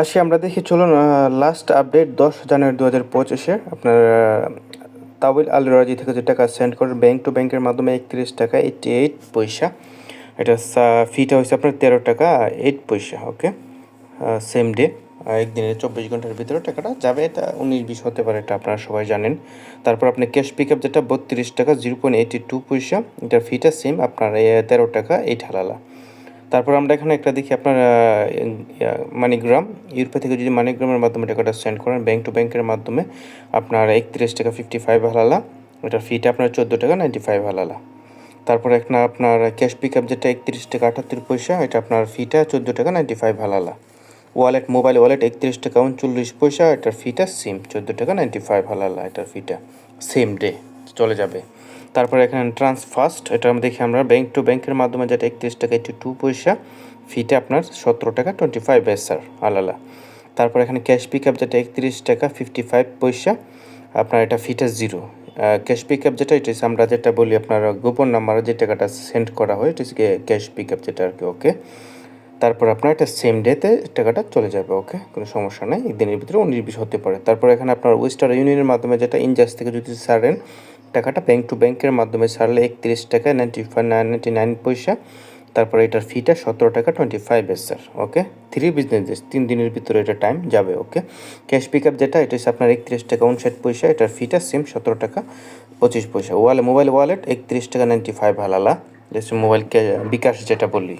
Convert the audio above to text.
আসি আমরা দেখি, চলুন লাস্ট আপডেট দশ জানুয়ারি দু হাজার পঁচিশে। আপনার তাবিল আল রাজি থেকে যে টাকা সেন্ড করেন ব্যাংক টু ব্যাংকের মাধ্যমে একত্রিশ টাকা এইটটি এইট পয়সা। এটা ফিটা হয়েছে আপনার তেরো টাকা এইট পয়সা ওকে সেম ডে একদিনের চব্বিশ ঘণ্টার ভিতরে টাকাটা যাবে। এটা উনিশ বিশ হতে পারে, এটা আপনারা সবাই জানেন। তারপর আপনি ক্যাশ পিক আপ যেটা, বত্রিশ টাকা জিরো পয়েন্ট এইটি টু পয়সা। এটার ফিটা সেম আপনার তেরো টাকা এইট হালালা। তারপর আমরা এখানে একটা দেখি আপনার মানিগ্রাম। ইউরোপে থেকে যদি মানিগ্রামের মাধ্যমে টাকাটা সেন্ড করেন ব্যাংক টু ব্যাংকের মাধ্যমে আপনার একত্রিশ টাকা ফিফটি ফাইভ হালালা, ওটার ফিটা আপনার চোদ্দ টাকা নাইনটি ফাইভ হালালা। তারপর একটা আপনার ক্যাশ পিক আপ যেটা একত্রিশ টাকা আটাত্তর পয়সা, এটা আপনার ফিটা চোদ্দ টাকা নাইনটি ফাইভ হালালা। ওয়ালেট মোবাইল ওয়ালেট একত্রিশ টাকা উনচল্লিশ পয়সা, এটার ফিটা সেম চোদ্দ টাকা নাইনটি ফাইভ হালালা, এটার ফিটা সেম ডে চলে যাবে। তারপর এখানে ট্রান্সফাস্ট এটা আমরা দেখি আমরা ব্যাংক টু ব্যাংকের মাধ্যমে যেটা একত্রিশ টাকা এইটি টু পয়সা ফিটা আপনার সতেরো টাকা টোয়েন্টি ফাইভ স্যার আলালা। তারপর এখানে ক্যাশ পিক আপ যেটা একত্রিশ টাকা ফিফটি ফাইভ পয়সা, আপনার এটা ফিটা জিরো ক্যাশ পিক আপ যেটা এটা আমরা যেটা বলি আপনার গোপন নাম্বারে যে টাকাটা সেন্ড করা হয় এটা ক্যাশ পিক আপ যেটা আর কি ওকে তারপর আপনার এটা সেম ডেতে টাকাটা চলে যাবে ওকে কোনো সমস্যা নেই, একদিনের ভিতরে উনিশ বিশ হতে পারে। তারপর এখানে আপনার ওয়েস্টার ইউনিয়নের মাধ্যমে যেটা ইনজাস থেকে যদি ছাড়েন টাকাটা ব্যাংক টু ব্যাংকের মাধ্যমে ছাড়লে একত্রিশ টাকা নাইনটি ফাইভ নাইনটি নাইন পয়সা। তারপরে এটার ফিটা সতেরো টাকা twenty five yes sir okay three business days তিন দিনের ভিতরে এটা টাইম যাবে ওকে ক্যাশ পিক আপ যেটা, এটা হচ্ছে আপনার একত্রিশ টাকা উনষাট পয়সা, এটার ফিটা সেম সতেরো টাকা পঁচিশ পয়সা। ওয়ালে মোবাইল ওয়ালেট একত্রিশ টাকা নাইনটি ফাইভ হালালা মোবাইল বিকাশ যেটা বললি